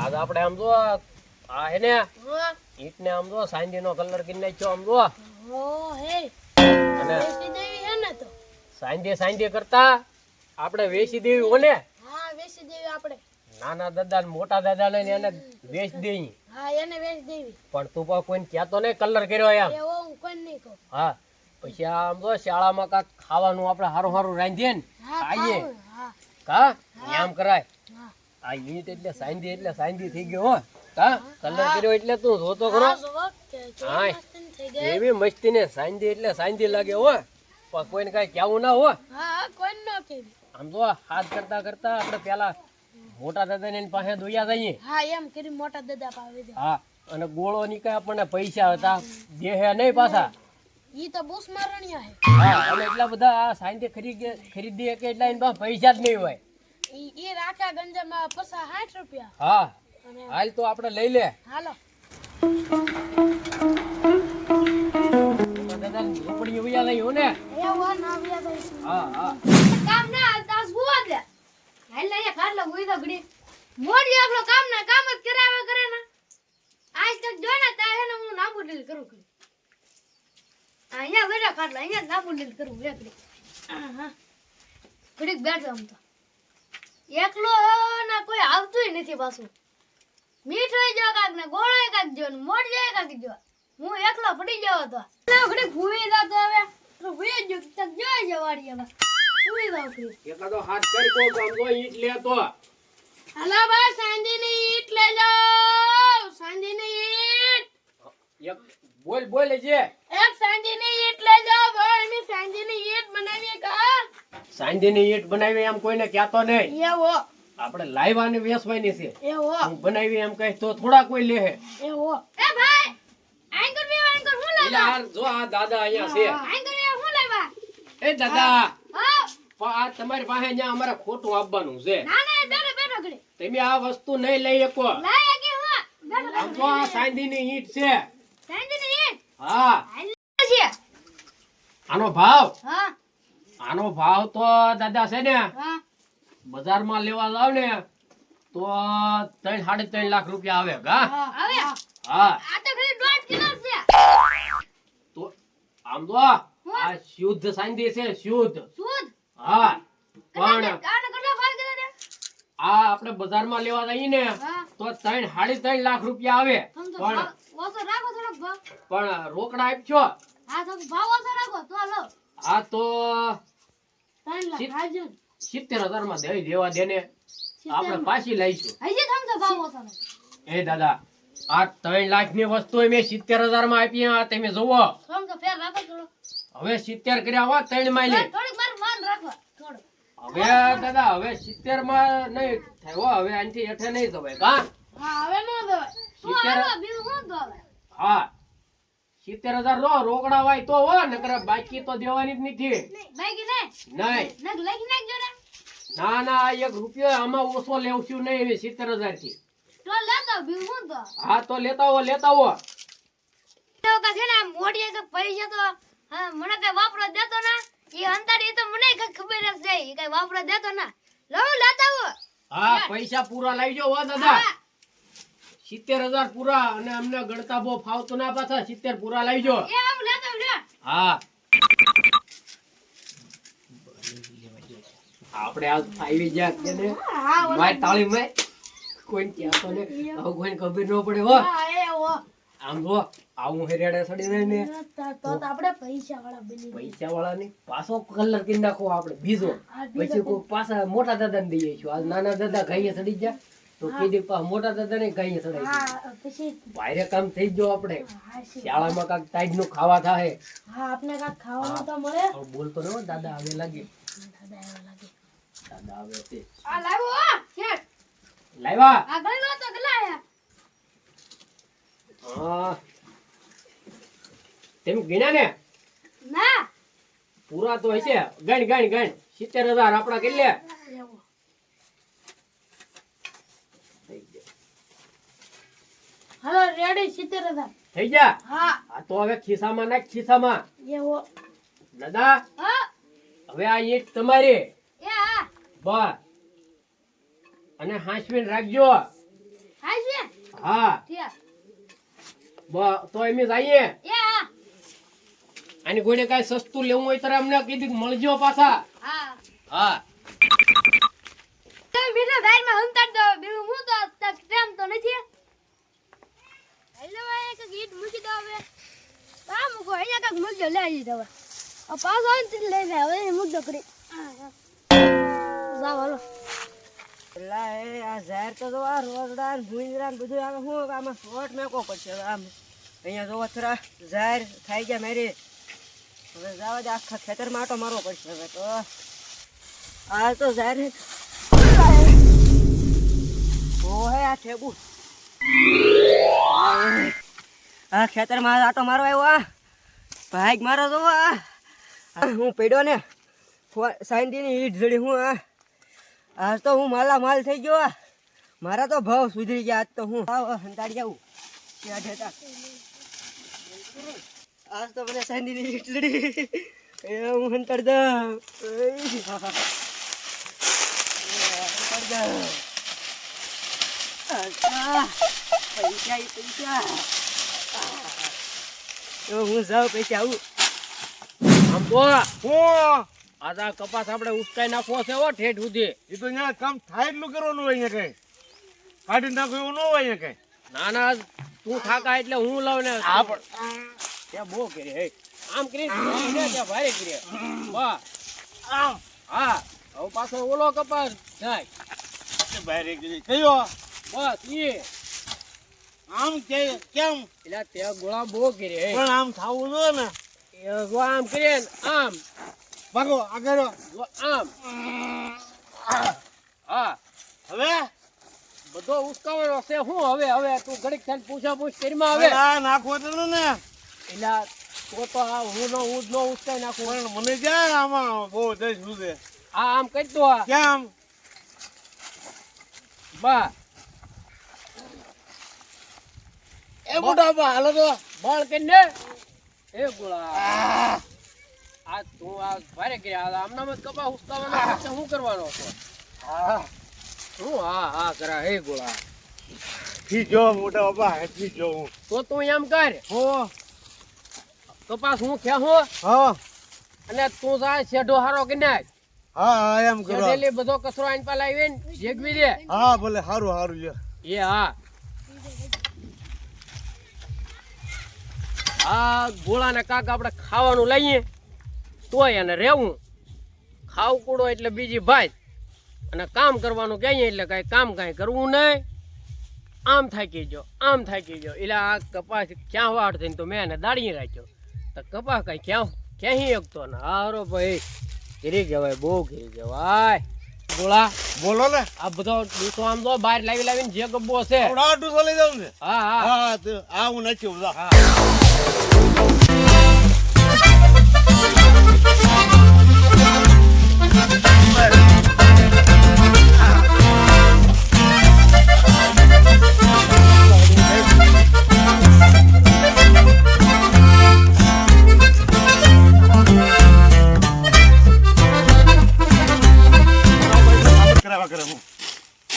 આજ આપણે આમ જો આ હે ને ઈટ ને આમ જો સાંજી નો કલર કરી નાખ્યો આમ જો ઓ હે. અને વેચી દેવી હે ને તો. સાંજે સાંજે કરતા આપણે વેચી દેવી ઓને હા વેચી દેવી આપણે. નાના દાદા ને મોટા દાદા ને એને વેચ દેવી. હા એને વેચી દેવી. પણ તું પણ કોઈને કહેતો નહીં કલર કર્યો એમ. એવો હું કોઈ નહીં કહું. હા. પછી આમ તો શાળામાં કાંક ખાવાનું આપણે સારું સારું રાંધીએ ને ખાઈએ. હા. કા? આમ કરાય. આ ઈટ એટલે સાંધી એટલે સાંધી થઈ ગયો હો. કા? કલર કર્યો એટલે તું જોતો ખરો. હા, એવી મસ્તી ને સાંધી એટલે સાંધી લાગે હો. પણ કોઈને કઈ કેવું ના હો. આમ તો હાથ કરતા કરતા આપણે પેલા મોટા દાદા ની પાસે દોયા જઈએ. હા એમ કરી મોટા દાદા હા અને ગોળો ની કઈ આપણને પૈસા હતા. દેહે નહીં પાછા. ઈ તો બહુ સ્મરણીય હે હા અને એટલા બધા આ સાંજે ખરીદી ખરીદી કે એટલા એની પાસે જ નહીં હોય. ઈ ઈ રાખ્યા ગંજામાં પસા 60 રૂપિયા. હા હાલ તો આપણે લઈ લે. હાલો. દાદા ઝોપડી ઉયા લઈ હો ને. ના આવ્યા તો હા હા. કામ ના હાલતા સુવા દે હાલ અહીંયા ખાટલો ગુઈ તો ઘડી. મોડી આપણો કામ ના કામ જ કરાવે કરે ને આજ તક જો ને તા હું ના ડીલ કરું કરું અહીંયા બેઠા ખાટલો અહીંયા જ નાબુ ડીલ કરું બે ઘડી હા. ઘડીક બેઠો આમ તો. એકલો ના કોઈ આવતું નથી પાછું. મીઠો જો કાક ને ગોળો કાક જો ને જાય કાક જો. હું એકલો પડી જાવ તો ઘડીક ભૂવી જાતો હવે. તો જો તક જો જવાડી હવે. ભૂવી જાવ ઘડીક. તો હાથ કરી કો તો આમ ઈટ લે તો હલો બા સાંજીની ઈટ લઈ જાઓ સાંજીની ઈટ. એક બોલ બોલ જે એક સાંજીની ઈટ લઈ જાવ ભાઈ અમે સાંજીની ઈટ બનાવીએ કા? સાંજની ઈટ બનાવી એમ કોઈને કહેતો નહીં. એવો. આપણે લાવવા ને વેચવાની છે. એવો. હું બનાવી એમ કહીશ તો થોડા કોઈ લે એવો. એ ભાઈ આંગર બી આંગર હું લાવા યાર જો આ દાદા અહીંયા છે. આંગર એ હું લાવા એ દાદા. હા આ તમારી પાસે અહીંયા અમારે ખોટું આપવાનું છે. ના ના બેઠો બેઠો ઘડી તમે આ વસ્તુ નહીં લઈ શકો. લઈ કે હું બેઠો આ સાંજની ઈટ છે. હા. આનો ભાવ? આનો ભાવ તો દાદા છે ને બજારમાં લેવા જાવ ને તો ત્રણ સાડી ત્રણ લાખ રૂપિયા આવે હા તો આમ તો આ શુદ્ધ સાંજી છે શુદ્ધ. હા. પણ આ આપણે બજારમાં લેવા જઈએ ને તો ત્રણ સાડી ત્રણ લાખ રૂપિયા આવે. પણ ઓછો રાખો થોડોક ભાવ. પણ રોકડા આપજો હા તો ભાવ ઓછો રાખો તો લો હા તો સિત્તેર હજાર. માં દઈ દેવા દેને. આપણે પાછી લઈશું. હજી સમજો ભાવ ઓછો એ દાદા આ ત્રણ લાખની વસ્તુ મેં સિત્તેર હજારમાં આપી આ તમે જોવો હવે સિત્તેર કર્યા હો ત્રણ માઇલે. થોડીક મારું માન રાખો હવે દાદા હવે સિત્તેરમાં નહીં થાય હવે આનથી હેઠે નહીં જવાય. કા? હા હવે ન દવાય સિત્તેર- હા. હજાર રો રોકડા હોય તો હો નકર બાકી તો દેવાની જ નથી. નહીં ને. ના એક રૂપિયો આમાં ઓછો લેવું નહીં એવી સિત્તેર હજારથી હા તો લેતા હો લેતા હો પૈસા તો મને કઈ વાપરો દેતો ના. એ અંતર એ તો મને કઈ ખબર જ છે કઈ વાપરો દેતો ના. લઉં લેતા હો હા પૈસા પૂરા લઈ હો દાદા. સિત્તેર હજાર પૂરા અને અમને ગણતા બહુ ફાવતો ના પાછા સિત્તેર પૂરા લાવજો એ આમ લેતા લે. હા. આપણે આ આવી જ્યાં કે ને હા તાળી માય કોઈ ક્યાં તો ને હવે કોઈને ખબર ન પડે હો. આમ જો આવું હેરેડે સડી જાય ને. તો તો આપણે પૈસા વાળા બની પૈસા વાળા ને પાછો કલર કરી નાખો આપણે બીજો. પછી કોઈ પાછા મોટા દાદા ને દઈએ છીએ આ નાના દાદા ખાઈએ સડી ગયા. તો કીધી પા મોટા દાદા ને ગાઈએ સડાઈ ગયા. હા પછી ભાઈરે કામ થઈ ગયો આપણે. શાળામાં કાંક ટાઈડનું ખાવા થાય હા આપણે કાંઈક ખાવાનું તો મળે. બોલતો ને દાદા આવે લાગે. દાદા એવા લાગે. દાદા આવે તે. આ લાવો શેઠ. લાવ્યા? આ ગઈ તો ગલાયા હા. તેમ ગણ્યા ને? ના. પૂરા તો હશે. ગણ ગણ ગણ. સિત્તેર હજાર આપણા કેટલે એવો થઈ ગયા. હાલો રેડી સિત્તેર હજાર. થઈ ગયા? હા. આ તો હવે ખિસ્સામાં નાખ ખિસ્સામાં. એવો દાદા હા. હવે આ ઈટ તમારી. બસ. અને હાંસવીને રાખજો. હા. તો એમ જઈએ આની કોઈને કઈ સસ્તું લેવું હોય ત્યારે અમને કીધું મળજો પાછા. હા. હા. તમે બીજા ધારમાં હંતાડ દો બીજું હું તો તક ટેમ તો નથી. હવે આ મૂકો અહીંયા કાંક મૂકજો. લે આવી આ પાછો આવે ને લઈ લે. હવે કરી હા, હા. પેલા એ આ ઝેર તો જો આ રોજડા ભૂંજરા બધું આવે. શું આમાં શોર્ટ મેકો પડશે હવે આમ. અહીંયા જોવો થરા ઝેર ખાઈ ગયા મેરી. હવે જાવ દે આખા ખેતરમાં આટો મારવો પડશે હવે તો. આ તો ઝેર ઓહે આ ઠેબુ. આ ખેતરમાં આટો મારો આવ્યો આ ભાઈક મારો તો આ હું પડ્યો ને સાંતીની ઈટ જડી હું આ આજ તો હું માલા માલ થઈ ગયો આ. મારા તો ભાવ સુધરી ગયા, આજ તો હું ભાવ હંતાડી જાઉં. ત્યાં જતા. આજ તો મને સાયંતીની ઈટ જડી એ હું હંતાડ દઉં. પૈસા પૈસા. તો હું જાઉં પૈસા આવું. આમ તો હું? આજા કપાસ આપણે ઉસકાઈ નાખવો છે હો ઠેઠ સુધી. એ તો અહીંયા કામ થાય એટલું કરવાનું હોય અહીંયા કઈ. કાઢી નાખવું એવું ન હોય અહીંયા કઈ. ના ના તું થાકા એટલે હું લઉં ને. આ પણ ત્યાં બહુ કરી હે આમ કરી ત્યાં ભારે કરી વાહ આમ. હા હવે પાછો ઓલો કપાસ જાય એક જગ્યાએ કયો? બસ આમ કે કેમ? એટલે તે ગોળા બહુ કરે પણ આમ ખાવું ન ને. એ જો આમ કરે આમ. ભાગો આગળ જો આમ. હા. હવે? બધો ઉસકાવાનો છે. હું હવે? હવે તું ઘડીક થઈને પૂછા પૂછ કરીમાં હવે. આ નાખવો તો ને એટલે તો તો આ હું નો હું નો ઉસકાઈ નાખું. પણ મને જાય આમાં બહુ દસ સુધે આ આમ કરી દો કેમ? બા. એ મોટા બા હાલો તો. બળ ને એ ગોળા. આ તું આ ભારે કર્યા. આમના મત કપા ઉસકાવાનો છે. શું કરવાનો છે? હા. હું હા હા કરા. હે ગોળા. થી જો મોટા બાપા ઠીક જો હું. તો તું એમ કર. હો. કપાસ હું ક્યાં હું? હા. અને તું જા શેઢો હારો કે નાખ હા હા એમ કરો એટલે બધો કચરો આઈન પાલા આવીને જેગવી દે. હા ભલે હારું સારું લ્યો. એ હા. આ ગોળાને કાક આપણે ખાવાનું લઈએ, તોય એને રહેવું. ખાવ કૂડો એટલે બીજી ભાત. અને કામ કરવાનું કહીએ એટલે કાંઈ કામ કાંઈ કરવું નહીં. આમ થાકી ગયો, આમ થાકી ગયો. એટલે આ કપાસ ક્યાં વાડ થઈને તો મેં એને દાડી રાખ્યો. તો કપાસ કાંઈ ક્યાં, ક્યાંય એકતો ને. હારો ભાઈ, ઘીરી કહેવાય બહુ ઘીરી કહેવાય ગોળા બોલો ને. આ બધો ડૂસો આમ તો બહાર લાવી લાવીને જે ગબ્બો છે. આવડા ડૂસો લઈ જાઉં ને. હા હા. હા આ હું નથી બધા હા.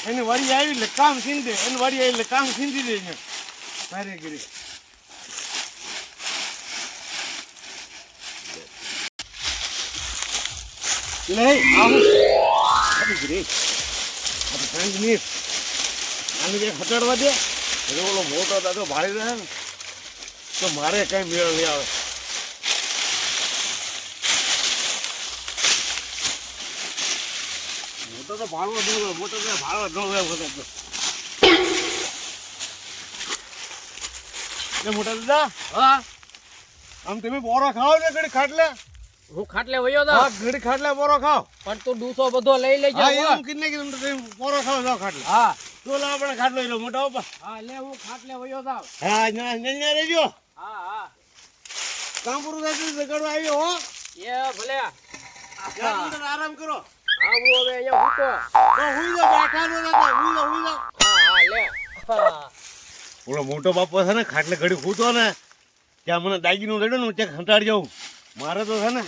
એની વળી આવી એટલે કામ સીંધી, એને વળી આવી એટલે કામ સીંધી દે ને ભારે ગીરી નહીં આવું પાંચ મિનિટ આને જે હટાડવા દે. એટલે ઓલો મોટો દાદો ભાડી રહે ને, તો મારે કઈ મેળ નહીં આવે મોટો તો ભાડવો ન મોટો તો ભાડવો ન હોય મોટો તો ને મોટા દાદા હા? આમ તમે બોરો ખાઓ ને ઘડી ખાટલે? હું ખાટલે વયો હા દઉં ઘડી ખાટલે બોરો ખાઓ. પણ તું ડૂસો બધો લઈ લેજે હા હો. એમ કીધું તમે બોરો ખાઓ જાઓ ખાટલે. હા. તો આપણે ખાટલો લો મોટા ઉપર હા લે હું ખાટલે વયો જાઉં. હા ના ના રહેજો. હા હા. કામ પૂરું થાય જગાડવા આવ્યો હો. એ ભલે. આરામ કરો. હા હવે અહીંયા હુઈ હુઈ હુઈ હા હા લે. ઓલો મોટો બાપો છે ને ખાટલે ઘડી ખૂતો ને ત્યાં મને દાગીનું રેડો ને હું ખંટાડી જાઉં. મારે તો છે ને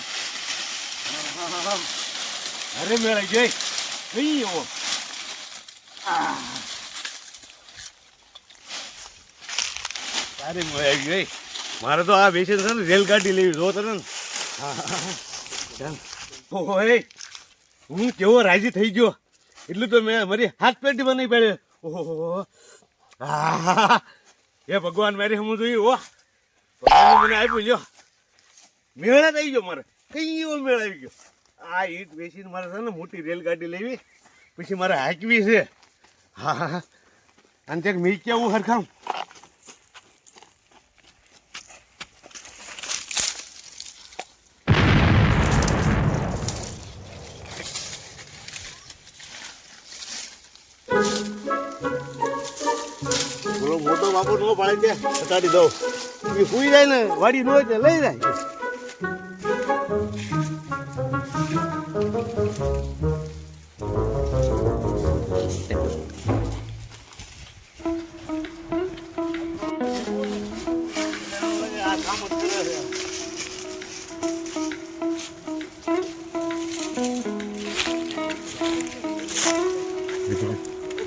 અરે મેળાઈ જઈ કઈ એવો તારે મોય આવી ગઈ મારે તો આ બેસીને છે ને રેલગાડી લેવી જો તને ઓય. હું કેવો રાજી થઈ ગયો. એટલું તો મેં મારી હાથ પેટી બનાવી પડે ઓહો, હે ભગવાન, મારી હું જોયું ઓ ભગવાન મને આપ્યું, લ્યો. મેળા થઈ ગયો મારે. કઈ એવો મેળ આવી ગયો. આ ઈટ બેસીને મારે છે ને મોટી રેલગાડી લેવી. પછી મારે હાંકવી છે. હા હા. અને ત્યાં મેં કેવું હરખામ બોલો મોટો બાપુ નો પાડે છે હટાડી દઉં એ સુઈ જાય ને વાડી ન હોય તો લઈ જાય આ કામ જ કરે છે.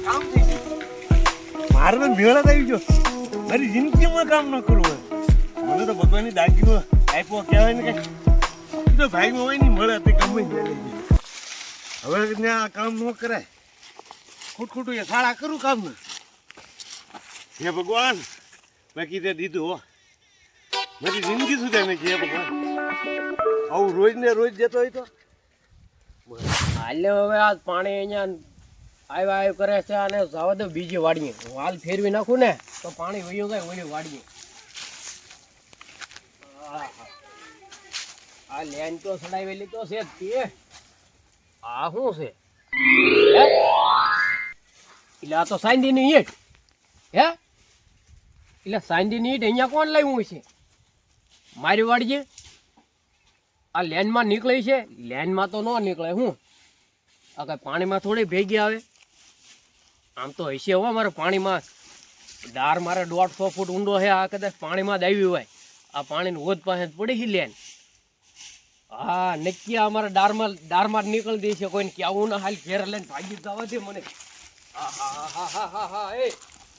કામ થઈ તો મેળા આવી ગયો. મારી જિંદગીમાં કામ ન કરવું હોય. મને તો ભગવાનની દાગીનો આપ્યો કહેવાય ને કે તો ભાઈ હોય નહીં મળે તે ત્યારે હવે આ કામ ન કરાય. ખોટ ખોટું એ શાળા કરું કામ ને હે ભગવાન, બાકી તે દીધું હો. મારી જિંદગી સુધાર નાખી હે ભગવાન. આવું રોજ ને રોજ જતો હોય તો? હાલે હવે આ પાણી અહીંયા આવ્યા, આવ્યું કરે છે અને જવા દો, બીજી વાડીએ. હાલ ફેરવી નાખું ને, તો પાણી વયું જાય ઓલી વાડીએ. આ લેન તો સડાવેલી તો છે તે. આ શું છે? એટલે આ તો સાંદીની ઈટ. હે? એટલે સાંદીની ઈટ અહીંયા કોણ લાવ્યું છે? મારી વાડીએ? આ લેનમાં નીકળે છે? લેનમાં તો ન નીકળે, હું? આ કઈ પાણીમાં થોડી ભેગી આવે? આમ તો હશે હો મારે પાણીમાં. દાર મારે દોઢસો ફૂટ ઊંડો છે આ કદાચ પાણીમાં જ આવ્યું હોય. આ પાણીની હોદ પાસે પડી છે લેન. હા નક્કી અમારા દારમાં જ નીકળી દે છે કોઈને કેવું ના હાલ ઘેર લઈને ભાગી જવા દે મને. હા હા હા હા હા હા એ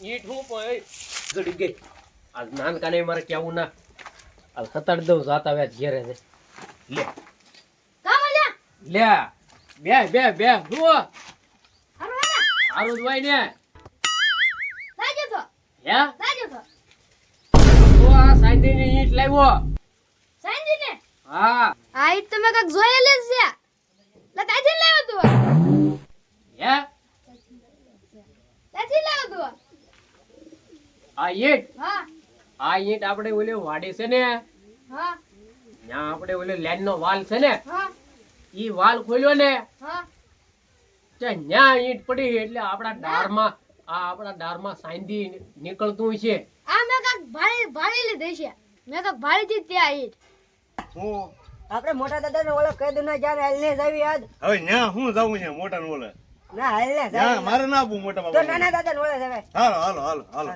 ઈટ હું પણ એ ગડી ગઈ. આ નાનકાને મારે કેવું ના. આ ખતર દઉં જાતા વ્યાજ ઘેરે છે. લે. લે બે બે બે જુઓ. હેને સારું જ હોય ને લાજો તો હે? લાજો તો તો આ સાંજની ઈંટ લાવ્યો. સાંજી ને હા. આ ઈટ તમે કાક જોયેલી જ છે. લે તાજી લાવ્યો તું હે? તાજી લાવ્યો તું આ. ઈંટ? હા. આ ઈંટ આપણે ઓલી વાડી છે ને? હા. ત્યાં આપણે ઓલી લેન નો વાલ છે ને? હા. ઈ વાલ ખોલ્યો ને? હા. ત્યાં ન્યા ઈંટ પડી એટલે આપણા ડારમાં આ આપણા ડારમાં સાંધી નીકળતું છે. આ મેં કાક ભાળી ભાળી લીધી છે. મેં કાક ભાળી હતી ત્યાં ઈટ. હું? આપણે મોટા દાદાને ઓળખ કહી દઉં ને જ્યારે હાલ ને જાવી યાદ હવે ન્યા હું જાઉં છે મોટા ને ઓલે ના હાલ ને ન્યા મારે ના આપું મોટા તો નાના દાદા ને ઓળખ જવાય હાલો હાલો હાલો હાલો.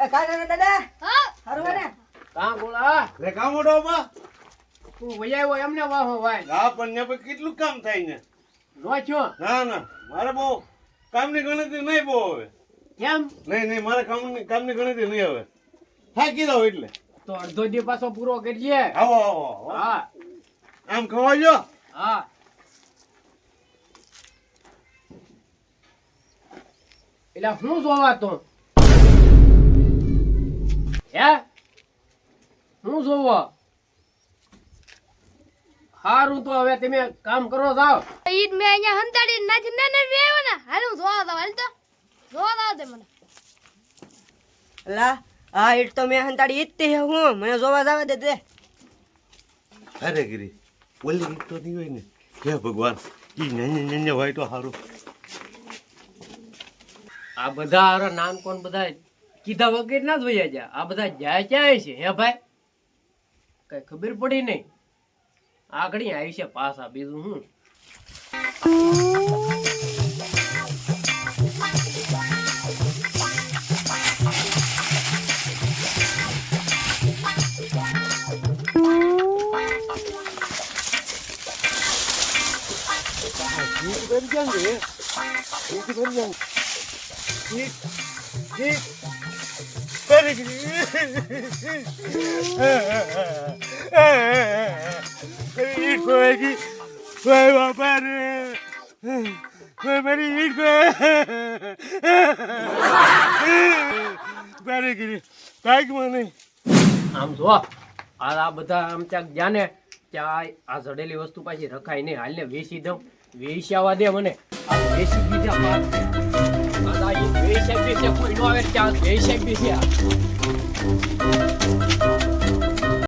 એ કા નાના દાદા? હા. હારું ને. કાં બોલા? રે કા મોટો બાપા? તું વૈયાવો એમને વાહો વાય. હા પણ ને કેટલું કામ થાય ને નો ના ના મારે બહુ કામની ગણતરી નહીં બહુ હવે. કેમ? નહીં નહીં મારે કામની કામની ગણતરી નહીં હવે. થાકી જાવ એટલે. તો અડધો દી પાછો પૂરો કરજે આવો આવો આવો. હા. આમ ખવાજો હા. એટલે હું જોવા તો? હે? હું જોવો? સારું તો હવે તમે કામ કરો જાઓ. ઈટ મે અહીંયા હંતાડી નાચી ને ને વેવો ને. હાલ હું જોવા દઉં હાલ તો. જોવા દઉં દે મને. લા આ ઈટ તો મેં હંતાડી ઈજ તે હું મને જોવા જવા દે તે. અરે ગીરી ઓલી ઈટ તો નહીં હોય ને. હે ભગવાન ઈ નાની નાની હોય તો સારું આ બધા હારા નામ કોણ બધા કીધા વગર ના જ વયા જા આ બધા જાય ક્યાં છે? હે ભાઈ? કઈ ખબર પડી નહીં. આગળ આવી છે પાછા બીજું હું ઈટ ભરી ભાઈ બાપા રે ભાઈ, મારી ઈટ ભરી ગઈ કાંઈક મને આમ જો આ બધા આમ ત્યાં જાને ત્યાં આ જડેલી વસ્તુ પાછી રખાય નહીં. હાલને વેચી દઉં. વેચાવા દે મને. આ વેચી બીજા પાક આ આ ઈ બી છે કોઈ નો આવે ત્યાં વેચી બી આ.